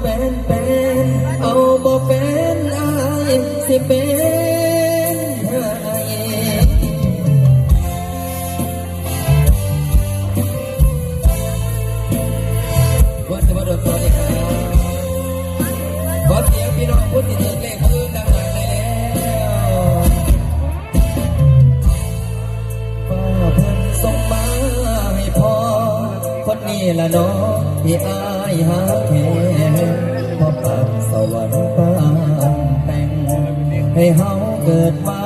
เป็นเป็นเอาบ่เป็นอายสิเป็นให้ขอเสียงพี่น้องพุทธิจิตเลขมือดังๆได้แล้วก็เพิ่นส่งมาให้พ่อคนนี้ละน้องพี่อา ยหาแค่พอปากสวรรค์ปางแต่งให้เฮาเกิดมา